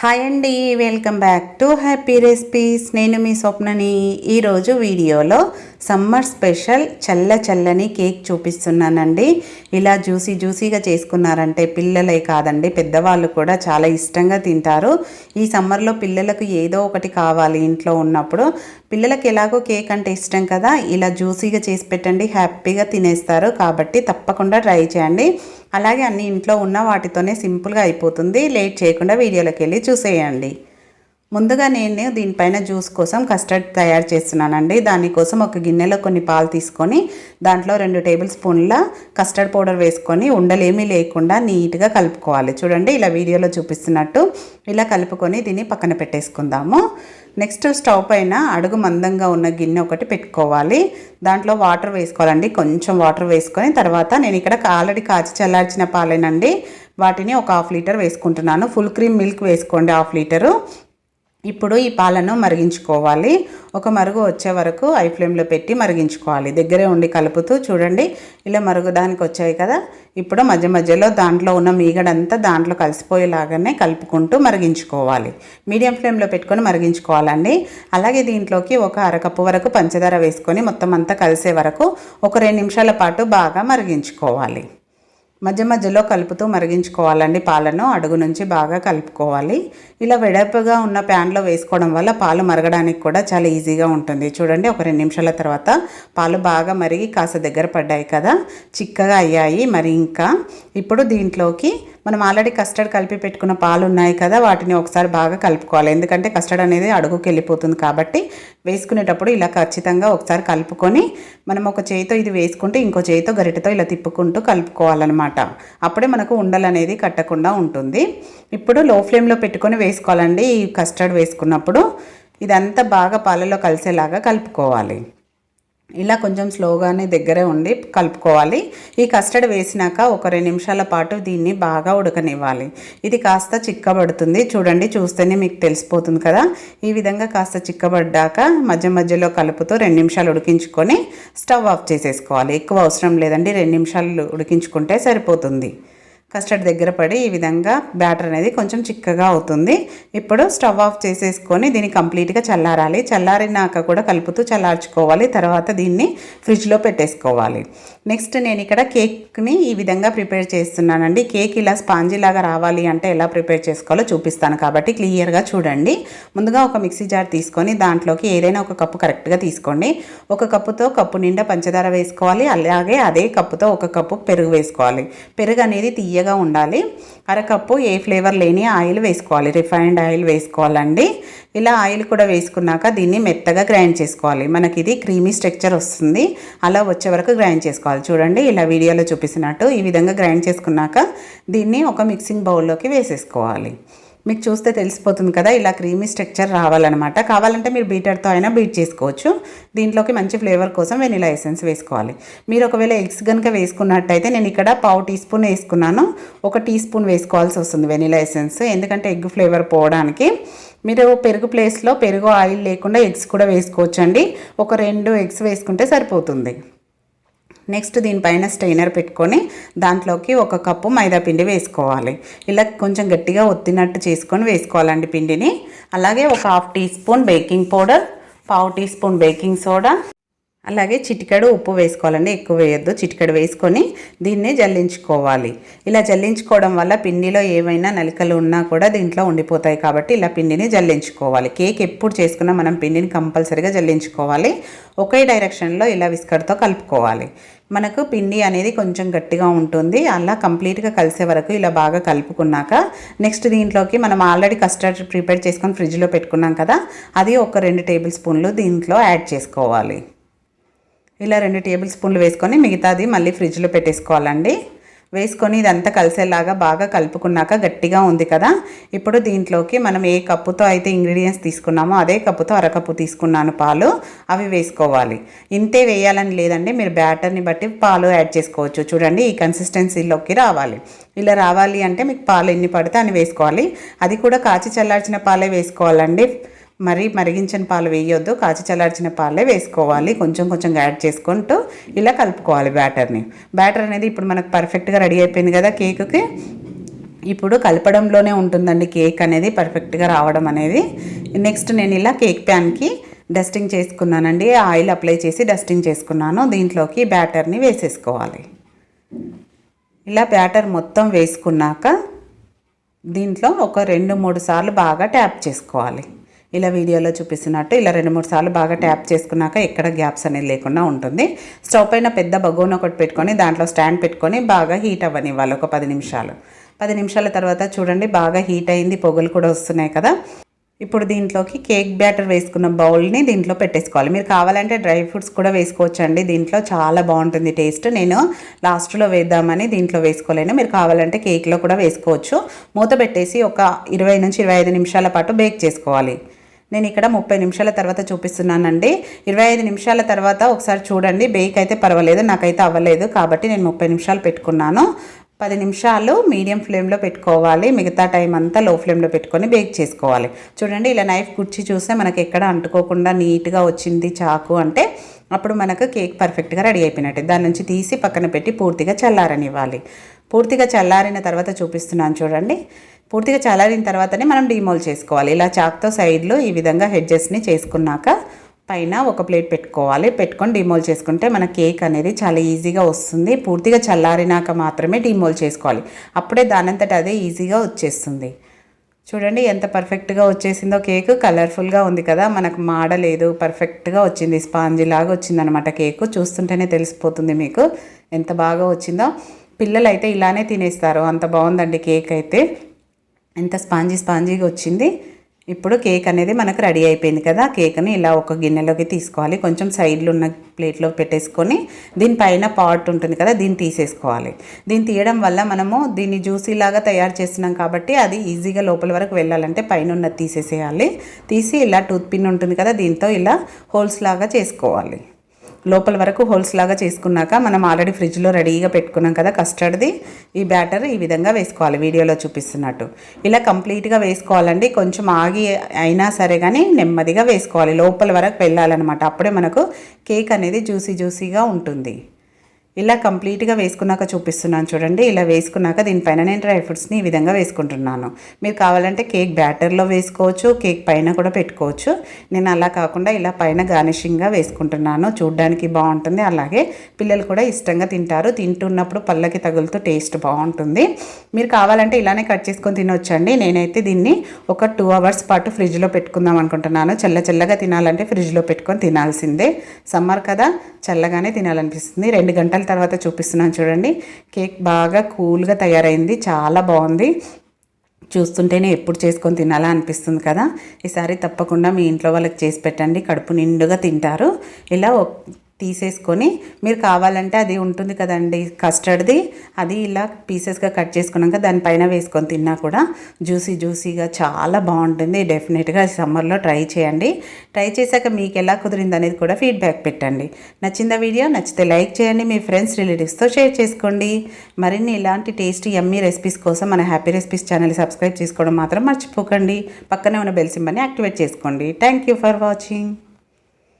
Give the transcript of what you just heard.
Hi అండి welcome back to happy recipes. నేను మీ స్వప్నని ఈరోజు వీడియోలో సమ్మర్ స్పెషల్ చల్ల చల్లని కేక్ చూపిస్తున్నానండి. ఇలా జ్యూసీ జ్యూసీగా చేసుకున్నారంటే పిల్లలే కాదండి పెద్దవాళ్ళు కూడా చాలా ఇష్టంగా తింటారు. ఈ సమ్మర్లో పిల్లలకు ఏదో ఒకటి కావాలి ఇంట్లో ఉన్నప్పుడు. పిల్లలకి ఎలాగో కేక్ అంటే ఇష్టం కదా ఇలా జ్యూసీగా చేసి పెట్టండి హ్యాపీగా తినేస్తారు. కాబట్టి తప్పకుండా ట్రై చేయండి. అలాగే అన్ని ఇంట్లో ఉన్న వాటితోనే సింపుల్గా అయిపోతుంది. లేట్ చేయకుండా వీడియోలోకి వెళ్ళి చూసేయండి ముందుగా నేను దీనిపైన జ్యూస్ కోసం కస్టర్డ్ తయారు చేస్తున్నానండి. దానికోసం ఒక గిన్నెలో కొన్ని పాలు తీసుకొని దాంట్లో రెండు టేబుల్ స్పూన్ల కస్టర్డ్ పౌడర్ వేసుకొని ఉండలేమీ లేకుండా నీట్గా కలుపుకోవాలి. చూడండి ఇలా వీడియోలో చూపిస్తున్నట్టు ఇలా కలుపుకొని దీన్ని పక్కన పెట్టేసుకుందాము. నెక్స్ట్ స్టవ్ పైన అడుగు మందంగా ఉన్న గిన్నె ఒకటి పెట్టుకోవాలి. దాంట్లో వాటర్ వేసుకోవాలండి. కొంచెం వాటర్ వేసుకొని తర్వాత నేను ఇక్కడ ఆల్రెడీ కాచి చల్లార్చిన పాలేనండి. వాటిని ఒక హాఫ్ లీటర్ వేసుకుంటున్నాను. ఫుల్ క్రీమ్ మిల్క్ వేసుకోండి హాఫ్ లీటరు. ఇప్పుడు ఈ పాలను మరిగించుకోవాలి. ఒక మరుగు వచ్చే వరకు ఐ ఫ్లేమ్లో పెట్టి మరిగించుకోవాలి. దగ్గరే ఉండి కలుపుతూ చూడండి. ఇలా మరుగుదానికి వచ్చాయి కదా. ఇప్పుడు మధ్య మధ్యలో దాంట్లో ఉన్న మీగడంతా దాంట్లో కలిసిపోయేలాగానే కలుపుకుంటూ మరిగించుకోవాలి. మీడియం ఫ్లేమ్లో పెట్టుకొని మరిగించుకోవాలండి. అలాగే దీంట్లోకి ఒక అరకప్పు వరకు పంచదార వేసుకొని మొత్తం అంతా కలిసే వరకు ఒక రెండు నిమిషాల పాటు బాగా మరిగించుకోవాలి. మధ్య మధ్యలో కలుపుతూ మరిగించుకోవాలండి పాలను అడుగు నుంచి బాగా కలుపుకోవాలి. ఇలా వెడల్పుగా ఉన్న ప్యాన్లో వేసుకోవడం వల్ల పాలు మరగడానికి కూడా చాలా ఈజీగా ఉంటుంది. చూడండి ఒక రెండు నిమిషాల తర్వాత పాలు బాగా మరిగి కాస్త దగ్గర పడ్డాయి కదా చిక్కగా అయ్యాయి. మరి ఇంకా ఇప్పుడు దీంట్లోకి మనం ఆల్రెడీ కస్టర్డ్ కలిపి పెట్టుకున్న పాలు ఉన్నాయి కదా వాటిని ఒకసారి బాగా కలుపుకోవాలి. ఎందుకంటే కస్టర్డ్ అనేది అడుగుకి వెళ్ళిపోతుంది కాబట్టి వేసుకునేటప్పుడు ఇలా ఖచ్చితంగా ఒకసారి కలుపుకొని మనం ఒక చేయితో ఇది వేసుకుంటే ఇంకో చేయితో గరిటతో ఇలా తిప్పుకుంటూ కలుపుకోవాలన్నమాట. అప్పుడే మనకు ఉండలు అనేది కట్టకుండా ఉంటుంది. ఇప్పుడు లో ఫ్లేమ్లో పెట్టుకొని వేసుకోవాలండి. ఈ కస్టర్డ్ వేసుకున్నప్పుడు ఇదంతా బాగా పాలలో కలిసేలాగా కలుపుకోవాలి. ఇలా కొంచెం స్లోగానే దగ్గరే ఉండి కలుపుకోవాలి. ఈ కస్టర్డ్ వేసినాక ఒక రెండు నిమిషాల పాటు దీన్ని బాగా ఉడకనివ్వాలి. ఇది కాస్త చిక్కబడుతుంది. చూడండి చూస్తేనే మీకు తెలిసిపోతుంది కదా. ఈ విధంగా కాస్త చిక్కబడ్డాక మధ్య మధ్యలో కలుపుతూ రెండు నిమిషాలు ఉడికించుకొని స్టవ్ ఆఫ్ చేసేసుకోవాలి. ఎక్కువ అవసరం లేదండి. రెండు నిమిషాలు ఉడికించుకుంటే సరిపోతుంది. కస్టర్డ్ దగ్గర పడి ఈ విధంగా బ్యాటర్ అనేది కొంచెం చిక్కగా అవుతుంది. ఇప్పుడు స్టవ్ ఆఫ్ చేసేసుకొని దీన్ని కంప్లీట్గా చల్లారాలి. చల్లారినాక కూడా కలుపుతూ చల్లార్చుకోవాలి. తర్వాత దీన్ని ఫ్రిడ్జ్లో పెట్టేసుకోవాలి. నెక్స్ట్ నేను ఇక్కడ కేక్ని ఈ విధంగా ప్రిపేర్ చేస్తున్నానండి. కేక్ ఇలా స్పాంజీ లాగా రావాలి అంటే ఎలా ప్రిపేర్ చేసుకోవాలో చూపిస్తాను. కాబట్టి క్లియర్గా చూడండి. ముందుగా ఒక మిక్సీ జార్ తీసుకొని దాంట్లోకి ఏదైనా ఒక కప్పు కరెక్ట్గా తీసుకోండి. ఒక కప్పుతో కప్పు నిండా పంచదార వేసుకోవాలి. అలాగే అదే కప్పుతో ఒక కప్పు పెరుగు వేసుకోవాలి. పెరుగు అనేది తీయగా ఉండాలి. అరకప్పు ఏ ఫ్లేవర్ లేని ఆయిల్ వేసుకోవాలి. రిఫైన్డ్ ఆయిల్ వేసుకోవాలండి. ఇలా ఆయిల్ కూడా వేసుకున్నాక దీన్ని మెత్తగా గ్రైండ్ చేసుకోవాలి. మనకి ఇది క్రీమీ స్ట్రక్చర్ వస్తుంది. అలా వచ్చే వరకు గ్రైండ్ చేసుకోవాలి. చూడండి ఇలా వీడియోలో చూపిస్తున్నట్టు ఈ విధంగా గ్రైండ్ చేసుకున్నాక దీన్ని ఒక మిక్సింగ్ బౌల్లోకి వేసేసుకోవాలి. మీకు చూస్తే తెలిసిపోతుంది కదా ఇలా క్రీమీ స్ట్రక్చర్ రావాలన్నమాట. కావాలంటే మీరు బీటర్తో అయినా బీట్ చేసుకోవచ్చు. దీంట్లోకి మంచి ఫ్లేవర్ కోసం వెనిలా ఎసెన్స్ వేసుకోవాలి. మీరు ఒకవేళ ఎగ్స్ కనుక వేసుకున్నట్టయితే నేను ఇక్కడ పావు టీ స్పూన్ వేసుకున్నాను. ఒక టీ స్పూన్ వేసుకోవాల్సి వస్తుంది వెనిలా ఎసెన్స్. ఎందుకంటే ఎగ్ ఫ్లేవర్ పోవడానికి మీరు పెరుగు ప్లేస్లో పెరుగు ఆయిల్ లేకుండా ఎగ్స్ కూడా వేసుకోవచ్చండి. ఒక రెండు ఎగ్స్ వేసుకుంటే సరిపోతుంది. నెక్స్ట్ దీనిపైన స్టైనర్ పెట్టుకొని దాంట్లోకి ఒక కప్పు మైదా పిండి వేసుకోవాలి. ఇలా కొంచెం గట్టిగా ఒత్తినట్టు చేసుకొని వేసుకోవాలండి పిండిని. అలాగే ఒక half teaspoon baking powder పావు టీ స్పూన్ బేకింగ్ సోడా అలాగే చిటికెడు ఉప్పు వేసుకోవాలండి. ఎక్కువ వేయొద్దు. చిటికెడు వేసుకొని దీన్ని జల్లించుకోవాలి. ఇలా జల్లించుకోవడం వల్ల పిండిలో ఏమైనా నలికలు ఉన్నా కూడా దీంట్లో ఉండిపోతాయి కాబట్టి ఇలా పిండిని జల్లించుకోవాలి. కేక్ ఎప్పుడు చేసుకున్నా మనం పిండిని కంపల్సరీగా జల్లించుకోవాలి. ఒకే డైరెక్షన్లో ఇలా విస్కర్తో కలుపుకోవాలి. మనకు పిండి అనేది కొంచెం గట్టిగా ఉంటుంది. అలా కంప్లీట్గా కలిసే వరకు ఇలా బాగా కలుపుకున్నాక నెక్స్ట్ దీంట్లోకి మనం ఆల్రెడీ కస్టర్డ్ ప్రిపేర్ చేసుకొని ఫ్రిడ్జ్లో పెట్టుకున్నాం కదా అది ఒక రెండు టేబుల్ స్పూన్లు దీంట్లో యాడ్ చేసుకోవాలి. ఇలా రెండు టేబుల్ స్పూన్లు వేసుకొని మిగతాది మళ్ళీ ఫ్రిడ్జ్లో పెట్టేసుకోవాలండి. వేసుకొని ఇదంతా కలిసేలాగా బాగా కలుపుకున్నాక గట్టిగా ఉంది కదా. ఇప్పుడు దీంట్లోకి మనం ఏ కప్పుతో అయితే ఇంగ్రీడియంట్స్ తీసుకున్నామో అదే కప్పుతో అరకప్పు తీసుకున్నాను పాలు. అవి వేసుకోవాలి. ఇంతే వేయాలని లేదండి. మీరు బ్యాటర్ని బట్టి పాలు యాడ్ చేసుకోవచ్చు. చూడండి ఈ కన్సిస్టెన్సీలోకి రావాలి. ఇలా రావాలి అంటే మీకు పాలు ఎన్ని పడితే అని వేసుకోవాలి. అది కూడా కాచి చల్లార్చిన పాలే వేసుకోవాలండి. మరి మరిగించిన పాలు వేయొద్దు కాచి చల్లార్చిన పాలే వేసుకోవాలి. కొంచెం కొంచెం యాడ్ చేసుకుంటూ ఇలా కలుపుకోవాలి బ్యాటర్ని. బ్యాటర్ అనేది ఇప్పుడు మనకు పర్ఫెక్ట్గా రెడీ అయిపోయింది కదా కేక్కి. ఇప్పుడు కలపడంలోనే ఉంటుందండి కేక్ అనేది పర్ఫెక్ట్గా రావడం అనేది. నెక్స్ట్ నేను ఇలా కేక్ ప్యాన్కి డస్టింగ్ చేసుకున్నానండి. ఆయిల్ అప్లై చేసి డస్టింగ్ చేసుకున్నాను. దీంట్లోకి బ్యాటర్ని వేసేసుకోవాలి. ఇలా బ్యాటర్ మొత్తం వేసుకున్నాక దీంట్లో ఒక రెండు మూడు సార్లు బాగా ట్యాప్ చేసుకోవాలి. ఇలా వీడియోలో చూపిస్తున్నట్టు ఇలా రెండు మూడు సార్లు బాగా ట్యాప్ చేసుకున్నాక ఎక్కడ గ్యాప్స్ అనేది లేకుండా ఉంటుంది. స్టవ్ పైన పెద్ద బగోన్ ఒకటి పెట్టుకొని దాంట్లో స్టాండ్ పెట్టుకొని బాగా హీట్ అవ్వనివ్వాలి ఒక పది నిమిషాలు. పది నిమిషాల తర్వాత చూడండి బాగా హీట్ అయింది పొగలు కూడా వస్తున్నాయి కదా. ఇప్పుడు దీంట్లోకి కేక్ బ్యాటర్ వేసుకున్న బౌల్ని దీంట్లో పెట్టేసుకోవాలి. మీరు కావాలంటే డ్రై ఫ్రూట్స్ కూడా వేసుకోవచ్చు అండి దీంట్లో చాలా బాగుంటుంది టేస్ట్. నేను లాస్ట్లో వేద్దామని దీంట్లో వేసుకోలేను. మీరు కావాలంటే కేక్లో కూడా వేసుకోవచ్చు. మూత పెట్టేసి ఒక ఇరవై నుంచి ఇరవై ఐదు నిమిషాల పాటు బేక్ చేసుకోవాలి. నేను ఇక్కడ ముప్పై నిమిషాల తర్వాత చూపిస్తున్నానండి. ఇరవై ఐదు నిమిషాల తర్వాత ఒకసారి చూడండి. బేక్ అయితే పర్వాలేదు నాకైతే అవ్వలేదు కాబట్టి నేను ముప్పై నిమిషాలు పెట్టుకున్నాను. పది నిమిషాలు మీడియం ఫ్లేమ్లో పెట్టుకోవాలి. మిగతా టైం అంతా లో ఫ్లేమ్లో పెట్టుకొని బేక్ చేసుకోవాలి. చూడండి ఇలా నైఫ్ కుర్చి చూస్తే మనకి ఎక్కడ అంటుకోకుండా నీట్గా వచ్చింది చాకు అంటే అప్పుడు మనకు కేక్ పర్ఫెక్ట్గా రెడీ అయిపోయినట్టు. దాని నుంచి తీసి పక్కన పెట్టి పూర్తిగా చల్లారనివ్వాలి. పూర్తిగా చల్లారిన తర్వాత చూపిస్తున్నాను చూడండి. పూర్తిగా చల్లారిన తర్వాతనే మనం డీమోల్ చేసుకోవాలి. ఇలా చాక్తో సైడ్లో ఈ విధంగా హెడ్జెస్ని చేసుకున్నాక పైన ఒక ప్లేట్ పెట్టుకోవాలి. పెట్టుకొని డిమోల్ చేసుకుంటే మన కేక్ అనేది చాలా ఈజీగా వస్తుంది. పూర్తిగా చల్లారినాక మాత్రమే డిమోల్ చేసుకోవాలి. అప్పుడే దానంతట అదే ఈజీగా వచ్చేస్తుంది. చూడండి ఎంత పర్ఫెక్ట్గా వచ్చేసిందో కేక్. కలర్ఫుల్గా ఉంది కదా. మనకు మాడలేదు పర్ఫెక్ట్గా వచ్చింది. స్పాంజీ లాగా వచ్చిందనమాట కేక్. చూస్తుంటేనే తెలిసిపోతుంది మీకు ఎంత బాగా వచ్చిందో. పిల్లలు అయితే ఇలానే తినేస్తారు. అంత బాగుందండి కేక్ అయితే. ఎంత స్పాంజీ స్పాంజీగా వచ్చింది. ఇప్పుడు కేక్ అనేది మనకు రెడీ అయిపోయింది కదా. కేక్ని ఇలా ఒక గిన్నెలోకి తీసుకోవాలి. కొంచెం సైడ్లో ఉన్న ప్లేట్లో పెట్టేసుకొని దీనిపైన పాట్ ఉంటుంది కదా దీన్ని తీసేసుకోవాలి. దీన్ని తీయడం వల్ల మనము దీన్ని జ్యూసీలాగా తయారు చేస్తున్నాం కాబట్టి అది ఈజీగా లోపల వరకు వెళ్ళాలంటే పైన ఉన్నది తీసేసేయాలి. తీసి ఇలా టూత్ పిన్ ఉంటుంది కదా దీంతో ఇలా హోల్స్ లాగా చేసుకోవాలి. లోపల వరకు హోల్స్ లాగా చేసుకున్నాక మనం ఆల్రెడీ ఫ్రిడ్జ్లో రెడీగా పెట్టుకున్నాం కదా కస్టర్డ్ది ఈ బ్యాటర్ ఈ విధంగా వేసుకోవాలి వీడియోలో చూపిస్తున్నట్టు. ఇలా కంప్లీట్గా వేసుకోవాలండి. కొంచెం ఆగి అయినా సరే కానీ నెమ్మదిగా వేసుకోవాలి. లోపల వరకు వెళ్ళాలన్నమాట. అప్పుడే మనకు కేక్ అనేది జ్యూసీ జ్యూసీగా ఉంటుంది. ఇలా కంప్లీట్గా వేసుకున్నాక చూపిస్తున్నాను చూడండి. ఇలా వేసుకున్నాక దీనిపైన నేను డ్రై ఫ్రూట్స్ని ఈ విధంగా వేసుకుంటున్నాను. మీరు కావాలంటే కేక్ బ్యాటర్లో వేసుకోవచ్చు కేక్ పైన కూడా పెట్టుకోవచ్చు. నేను అలా కాకుండా ఇలా పైన గార్నిషింగ్గా వేసుకుంటున్నాను. చూడ్డానికి బాగుంటుంది. అలాగే పిల్లలు కూడా ఇష్టంగా తింటారు. తింటున్నప్పుడు పళ్ళకి తగులుతూ టేస్ట్ బాగుంటుంది. మీరు కావాలంటే ఇలానే కట్ చేసుకొని తినొచ్చండి. నేనైతే దీన్ని ఒక టూ అవర్స్ పాటు ఫ్రిడ్జ్లో పెట్టుకుందాం అనుకుంటున్నాను. చల్ల చల్లగా తినాలంటే ఫ్రిడ్జ్లో పెట్టుకొని తినాల్సిందే. సమ్మర్ కదా చల్లగానే తినాలనిపిస్తుంది. రెండు గంటలు తర్వాత చూపిస్తున్నాను చూడండి. కేక్ బాగా కూల్గా తయారైంది. చాలా బాగుంది. చూస్తుంటేనే ఎప్పుడు చేసుకొని తినాలా అనిపిస్తుంది కదా. ఈసారి తప్పకుండా మీ ఇంట్లో వాళ్ళకి చేసి పెట్టండి. కడుపు నిండుగా తింటారు. ఇలా తీసేసుకొని మీరు కావాలంటే అది ఉంటుంది కదండి కస్టర్డ్ది అది ఇలా పీసెస్గా కట్ చేసుకున్నాక దానిపైన వేసుకొని తిన్నా కూడా జ్యూసీ జ్యూసీగా చాలా బాగుంటుంది. డెఫినెట్గా సమ్మర్లో ట్రై చేయండి. ట్రై చేశాక మీకు ఎలా కుదిరింది అనేది కూడా ఫీడ్బ్యాక్ పెట్టండి. నచ్చిందా వీడియో? నచ్చితే లైక్ చేయండి. మీ ఫ్రెండ్స్ రిలేటివ్స్తో షేర్ చేసుకోండి. మరిన్ని ఇలాంటి టేస్టీ ఎమ్మీ రెసిపీస్ కోసం మన హ్యాపీ రెసిపీస్ ఛానల్ సబ్స్క్రైబ్ చేసుకోవడం మాత్రం మర్చిపోకండి. పక్కనే ఉన్న బెల్ సింబల్ని యాక్టివేట్ చేసుకోండి. Thank you for watching